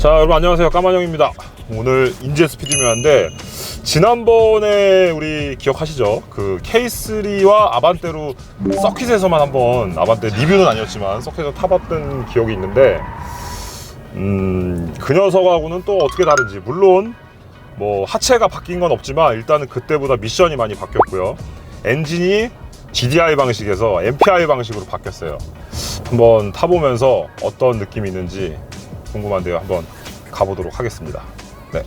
자 여러분 안녕하세요. 까만형입니다. 오늘 인제 스피드미어인데 지난번에 우리 기억하시죠? 그 K3와 아반떼로 서킷에서만 한번 아반떼 리뷰는 아니었지만 서킷에서 타봤던 기억이 있는데 음그 녀석하고는 또 어떻게 다른지. 물론 뭐 하체가 바뀐 건 없지만 일단은 그때보다 미션이 많이 바뀌었고요. 엔진이 GDI 방식에서 MPI 방식으로 바뀌었어요. 한번 타보면서 어떤 느낌이 있는지 궁금한데요. 한번 가보도록 하겠습니다. 네.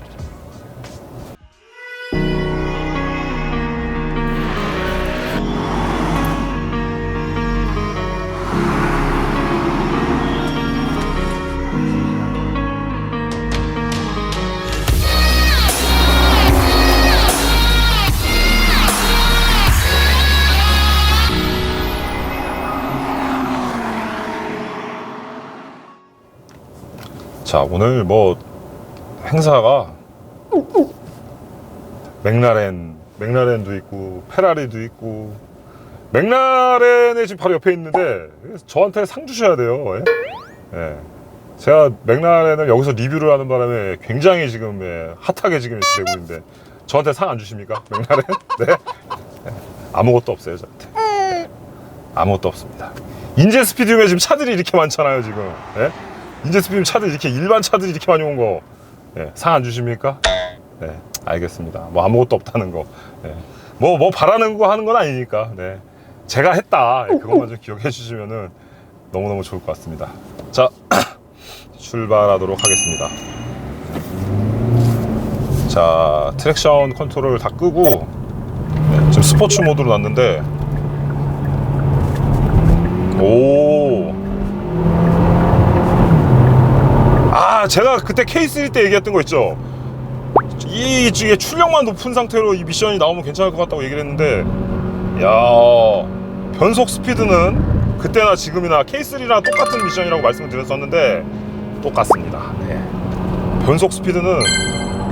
자, 오늘 뭐 행사가 맥라렌, 맥라렌도 있고 페라리도 있고 맥라렌에 지금 바로 옆에 있는데 저한테 상 주셔야 돼요. 예? 예. 제가 맥라렌을 여기서 리뷰를 하는 바람에 굉장히 지금 예, 핫하게 지금 되고 있는데 저한테 상 안 주십니까? 맥라렌? 네. 예. 아무것도 없어요, 저한테. 아무것도 없습니다. 인제 스피드에 지금 차들이 이렇게 많잖아요, 지금. 예? 인제 스피드 차들 이렇게 일반 차들이 이렇게 많이 온 거. 예, 상안 주십니까? 네, 알겠습니다. 뭐 아무것도 없다는 거. 예. 뭐, 뭐 바라는 거 하는 건 아니니까. 네. 제가 했다. 예, 그것만 좀 기억해 주시면은 너무너무 좋을 것 같습니다. 자, 출발하도록 하겠습니다. 자, 트랙션 컨트롤 다 끄고 네, 지금 스포츠 모드로 놨는데 오. 아, 제가 그때 K3 때 얘기했던 거 있죠. 이 중에 출력만 높은 상태로 이 미션이 나오면 괜찮을 것 같다고 얘기를 했는데, 야 변속 스피드는 그때나 지금이나 K3랑 똑같은 미션이라고 말씀을 드렸었는데 똑같습니다. 네. 변속 스피드는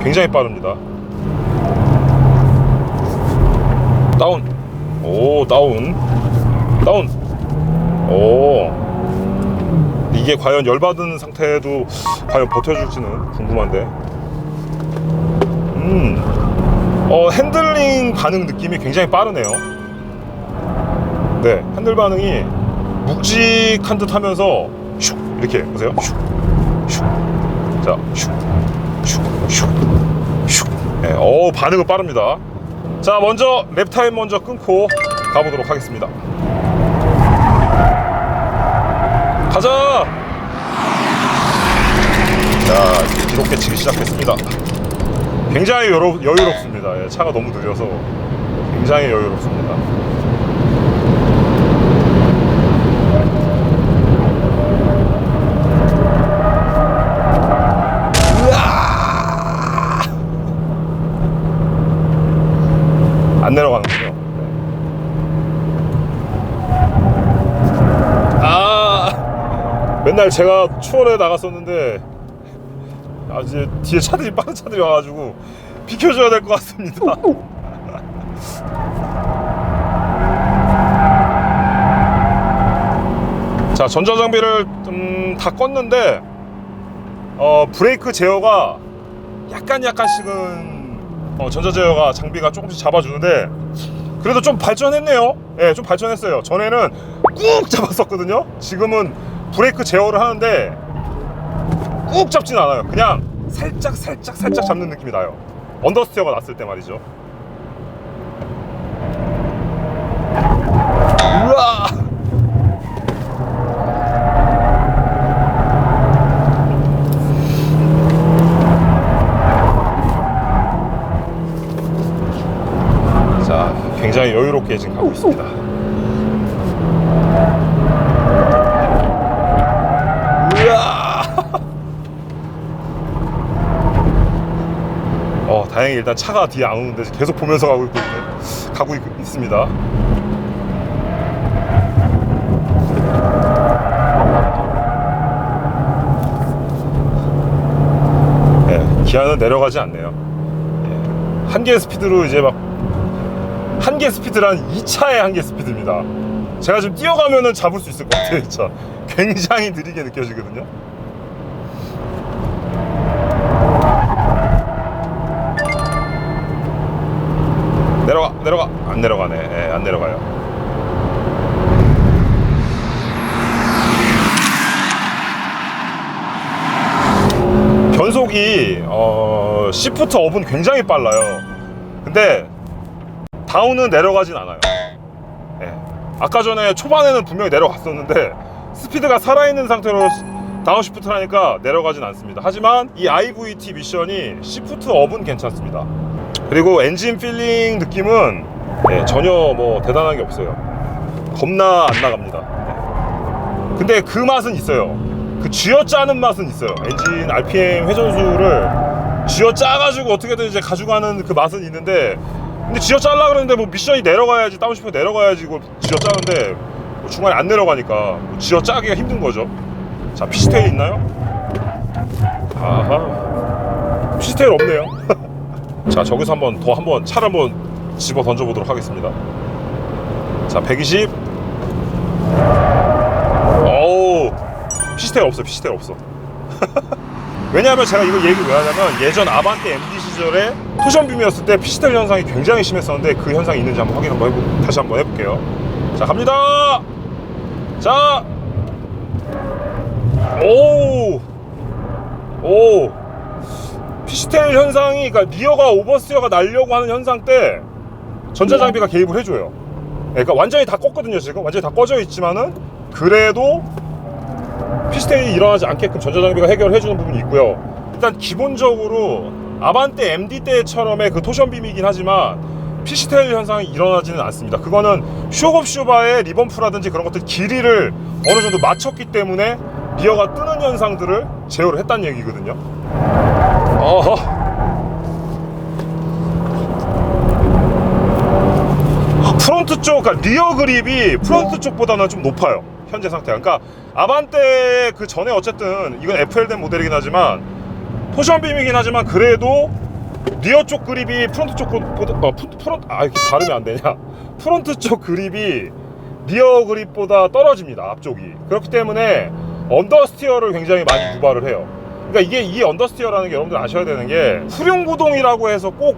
굉장히 빠릅니다. 다운. 오, 다운. 다운. 오. 이게 과연 열받은 상태에도 과연 버텨줄지는 궁금한데. 음. 어, 핸들링 반응 느낌이 굉장히 빠르네요. 네, 핸들 반응이 묵직한 듯 하면서 슉 이렇게 보세요. 슉. 슉. 자, 슉. 슉. 슉. 슉. 네, 어, 반응은 빠릅니다. 자, 먼저 랩타임 먼저 끊고 가보도록 하겠습니다. 가자! 자, 기록계 치기 시작했습니다. 굉장히 여유, 여유롭습니다. 예, 차가 너무 느려서 굉장히 여유롭습니다. 으아! 안 내려가는군요. 아 맨날 제가 추월에 나갔었는데 아 이제 뒤에 차들이 빠른 차들이 와가지고 비켜줘야 될 것 같습니다. 자 전자장비를 좀다 껐는데 어 브레이크 제어가 약간 약간씩은 어, 전자 제어가 장비가 조금씩 잡아주는데 그래도 좀 발전했네요. 예, 좀 발전했어요. 전에는 꾹 잡았었거든요. 지금은 브레이크 제어를 하는데 꾹 잡진 않아요. 그냥 살짝 살짝 살짝 잡는 느낌이 나요. 언더스티어가 났을 때 말이죠. 우와! 자, 굉장히 여유롭게 지금 가고 있습니다. 우와! 어, 다행히 일단 차가 뒤에 안 오는데 계속 보면서 가고 있고 있- 가고 있, 있습니다. 네, 기아는 내려가지 않네요. 예, 한개 스피드로 이제 막 한개 스피드란 2차의 한개 스피드입니다. 제가 지금 뛰어가면은 잡을 수 있을 것 같아요, 이 차. 굉장히 느리게 느껴지거든요. 내려가네. 예, 안 내려가요. 변속이 어, 시프트 업은 굉장히 빨라요. 근데 다운은 내려가진 않아요. 예. 아까 전에 초반에는 분명히 내려갔었는데 스피드가 살아있는 상태로 다운 시프트를 하니까 내려가진 않습니다. 하지만 이 IVT 미션이 시프트 업은 괜찮습니다. 그리고 엔진 필링 느낌은 예, 전혀 뭐 대단한 게 없어요. 겁나 안 나갑니다. 예. 근데 그 맛은 있어요. 그 쥐어 짜는 맛은 있어요. 엔진 RPM 회전수를 쥐어 짜가지고 어떻게든 이제 가져가는 그 맛은 있는데 근데 쥐어 짜려 그러는데 뭐 미션이 내려가야지 다운시프 내려가야지 이거 쥐어 짜는데 뭐 중간에 안 내려가니까 뭐 쥐어 짜기가 힘든 거죠. 자 피시테일 있나요? 아하 피시테일 없네요. 자 저기서 한번 더 한번 차를 한번 집어 던져 보도록 하겠습니다. 자 120. 어우 피시테일 없어 피시테일 없어. 왜냐하면 제가 이거 얘기 왜 하냐면 예전 아반떼 MD 시절에 토션 빔이었을 때 피시텔 현상이 굉장히 심했었는데 그 현상이 있는지 한번 확인 한번 해보 다시 한번 해볼게요. 자 갑니다. 자, 오, 오, 피시텔 현상이 그러니까 리어가 오버스티어가 날려고 하는 현상 때 전자 장비가 개입을 해줘요. 예, 그러니까 완전히 다 껐거든요 지금 완전히 다 꺼져 있지만은 그래도 피스테이 일어나지 않게끔 전자장비가 해결을 해주는 부분이 있고요. 일단 기본적으로 아반떼 MD 때처럼의 그 토션빔이긴 하지만 피시테일 현상이 일어나지는 않습니다. 그거는 쇼업 슈바의 리범프라든지 그런 것들 길이를 어느 정도 맞췄기 때문에 리어가 뜨는 현상들을 제어를 했다는 얘기거든요. 어허. 프론트 쪽, 그러니까 리어 그립이 프론트 쪽보다는 좀 높아요. 현재 상태가. 그러니까 아반떼 그 전에 어쨌든 이건 FL된 모델이긴 하지만 토션빔이긴 하지만 그래도 리어 쪽 그립이 프론트 쪽보다 어, 프- 프론트 아 이렇게 발음이 안 되냐? 프론트 쪽 그립이 리어 그립보다 떨어집니다. 앞쪽이. 그렇기 때문에 언더스티어를 굉장히 많이 유발을 해요. 그러니까 이게 이 언더스티어라는 게 여러분들 아셔야 되는 게 후륜 구동이라고 해서 꼭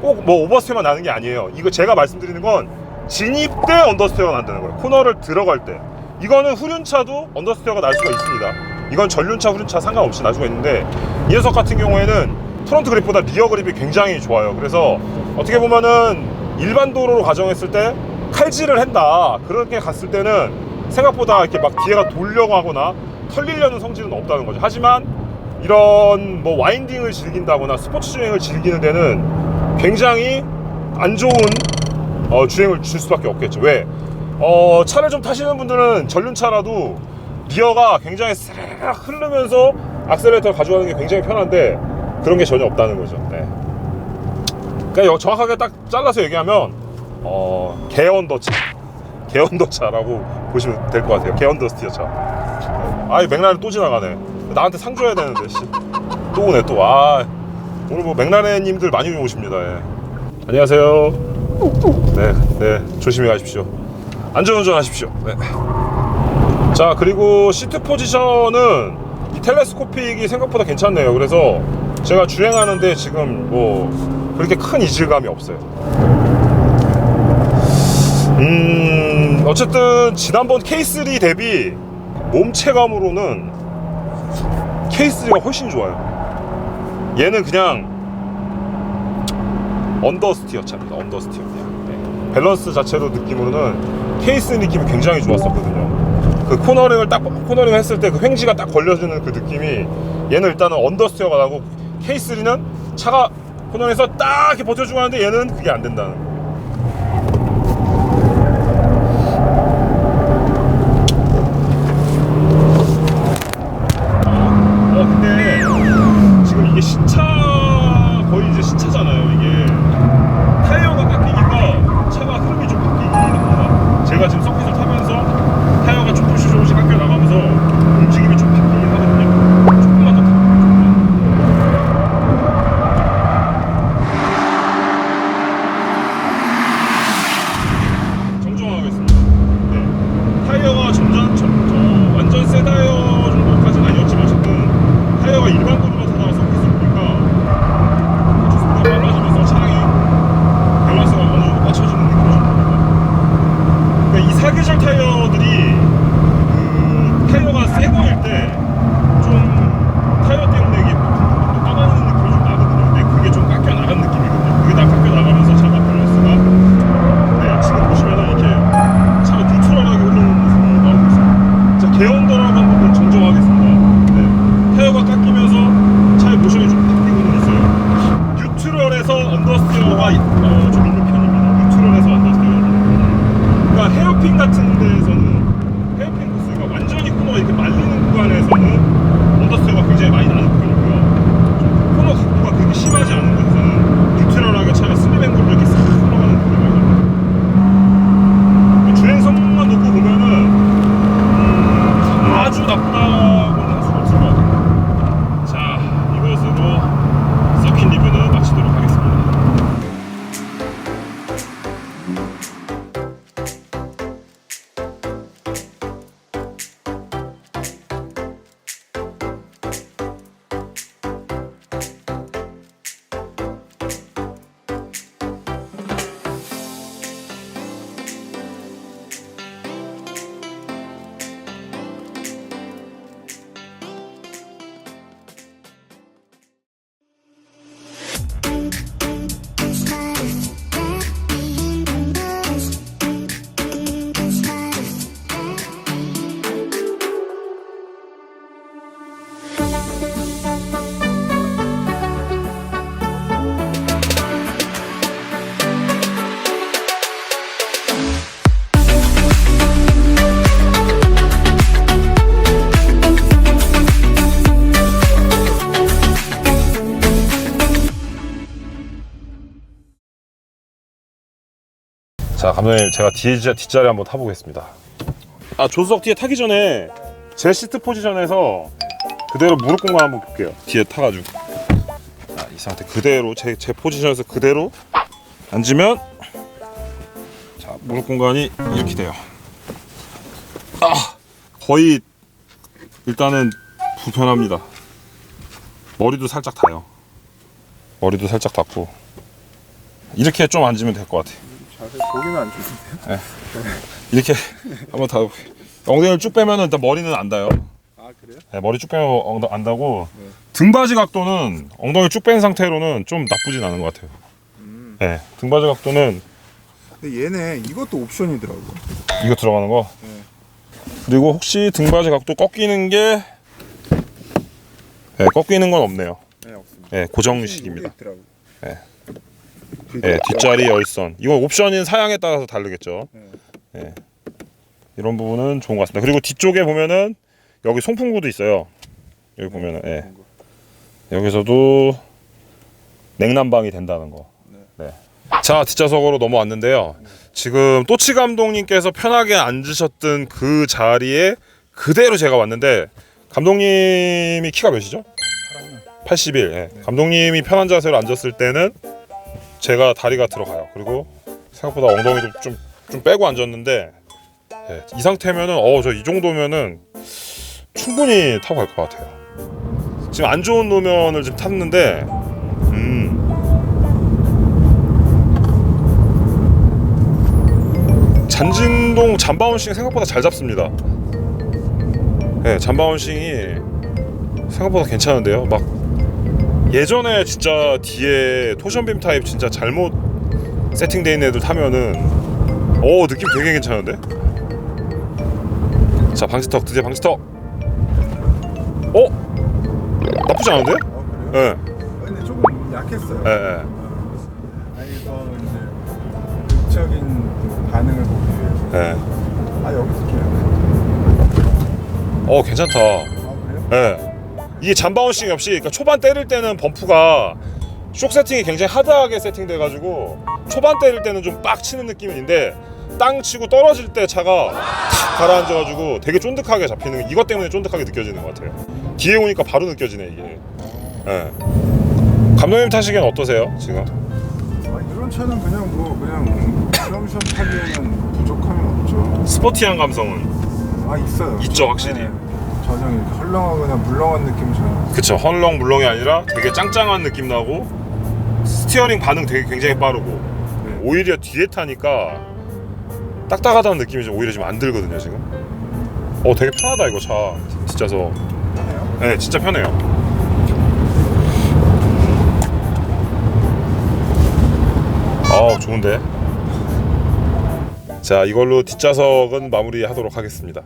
꼭 뭐 오버스테어만 나는 게 아니에요. 이거 제가 말씀드리는 건 진입 때 언더스테어가 난다는 거예요. 코너를 들어갈 때. 이거는 후륜차도 언더스테어가 날 수가 있습니다. 이건 전륜차, 후륜차 상관없이 날 수가 있는데 이 녀석 같은 경우에는 프론트 그립보다 리어 그립이 굉장히 좋아요. 그래서 어떻게 보면은 일반 도로로 가정했을 때 칼질을 한다. 그렇게 갔을 때는 생각보다 이렇게 막 뒤에가 돌려고 하거나 털리려는 성질은 없다는 거죠. 하지만 이런 뭐 와인딩을 즐긴다거나 스포츠 주행을 즐기는 데는 굉장히 안 좋은 어, 주행을 줄 수밖에 없겠죠. 왜? 어, 차를 좀 타시는 분들은 전륜차라도 리어가 굉장히 싹 흐르면서 악셀레이터를 가져가는 게 굉장히 편한데 그런 게 전혀 없다는 거죠. 네. 그러니까 여- 정확하게 딱 잘라서 얘기하면 어, 개언더차, 개언더차라고 보시면 될 것 같아요. 개언더스티어차. 아이 맥라렌 또 지나가네. 나한테 상 줘야 되는데 씨. 또 오네 또. 아 오늘 뭐 맥라렌님들 많이 오십니다. 예. 안녕하세요. 네, 네 조심히 가십시오. 안전운전 하십시오. 네. 자 그리고 시트 포지션은 이 텔레스코픽이 생각보다 괜찮네요. 그래서 제가 주행하는데 지금 뭐 그렇게 큰 이질감이 없어요. 음 어쨌든 지난번 K3 대비 몸 체감으로는 K3가 훨씬 좋아요. 얘는 그냥 언더스티어 차입니다. 언더스티어 그냥. 네. 밸런스 자체로 느낌으로는 케이스 느낌이 굉장히 좋았었거든요. 그 코너링을 딱 코너링 했을 때 그 횡지가 딱 걸려주는 그 느낌이 얘는 일단은 언더스티어가 나고 K3는 차가 코너에서 딱 이렇게 버텨주고 하는데 얘는 그게 안 된다는 거. 때 자 감독님 제가 뒤, 뒷자리 한번 타보겠습니다. 아 조수석 뒤에 타기 전에 제 시트 포지션에서 그대로 무릎 공간 한번 볼게요. 뒤에 타가지고. 아, 이 상태 그대로 제, 제 포지션에서 그대로 앉으면 자 무릎 공간이 이렇게 돼요. 아 거의 일단은 불편합니다. 머리도 살짝 닿아요. 머리도 살짝 닿고. 이렇게 좀 앉으면 될 것 같아 자세 보기는 안 좋은데요? 이렇게 한번 다 엉덩이를 쭉 빼면은 일단 머리는 안 닿아요. 아 그래요? 네, 머리 쭉 빼면 엉덩 안 닿고 네. 등받이 각도는 엉덩이 쭉 뺀 상태로는 좀 나쁘진 않은 것 같아요. 음. 네, 등받이 각도는 근데 얘네 이것도 옵션이더라고. 이거 들어가는 거. 네. 그리고 혹시 등받이 각도 꺾이는 게 네, 꺾이는 건 없네요. 네 없습니다. 네, 고정식입니다. 있더라고. 네. 뒤- 네, 뒷자리 열선. 이건 옵션인 사양에 따라서 다르겠죠. 네. 네. 이런 부분은 좋은 것 같습니다. 그리고 뒤쪽에 보면은 여기 송풍구도 있어요. 여기 보면은 예. 여기서도 냉난방이 된다는 거. 네. 자 뒷좌석으로 넘어왔는데요. 지금 또치 감독님께서 편하게 앉으셨던 그 자리에 그대로 제가 왔는데 감독님이 키가 몇이죠? 81. 예. 감독님이 편한 자세로 앉았을 때는 제가 다리가 들어가요. 그리고 생각보다 엉덩이도 좀, 좀 빼고 앉았는데 예, 이 상태면은 어 저 이 정도면은 충분히 타고 갈 것 같아요. 지금 안 좋은 노면을 지금 탔는데 음. 잔진동 잠바운싱 생각보다 잘 잡습니다. 네, 잠바운싱이 생각보다 괜찮은데요. 막 예전에 진짜 뒤에 토션빔 타입 진짜 잘못 세팅돼 있는 애들 타면은 오 느낌 되게 괜찮은데? 자 방지턱 드디어 방지턱 어? 나쁘지 않은데? 어 그래요? 예, 아, 근데 조금 약했어요. 예, 예. 아 이거 이제 극적인 그 반응을 보기 위해서. 예. 아 여기서 좀. 어 괜찮다. 아 그래요? 예. 이게 잠바운싱 없이 그러니까 초반 때릴 때는 범프가 쇼 세팅이 굉장히 하드하게 세팅돼가지고 초반 때릴 때는 좀 빡 치는 느낌인데 땅 치고 떨어질 때 차가 탁 가라앉아가지고 되게 쫀득하게 잡히는 이것 때문에 쫀득하게 느껴지는 것 같아요. 뒤에 오니까 바로 느껴지네 이게. 예. 감독님 타시기엔 어떠세요 지금? 아 이런 차는 그냥 뭐 그냥 트럼션 타기에는 부족함이 없죠. 스포티한 감성은 아 있어요. 있죠, 확실히. 네. 전혀 이렇게 헐렁하거나 물렁한 느낌은 전혀 없어요. 그쵸. 헐렁 물렁이 아니라 되게 짱짱한 느낌 나고 스티어링 반응 되게 굉장히 빠르고 네. 오히려 뒤에 타니까 딱딱하다는 느낌이 좀 오히려 지금 안 들거든요 지금. 어 되게 편하다 이거 차. 뒷좌석 편해요? 네 진짜 편해요. 아 좋은데? 자 이걸로 뒷좌석은 마무리 하도록 하겠습니다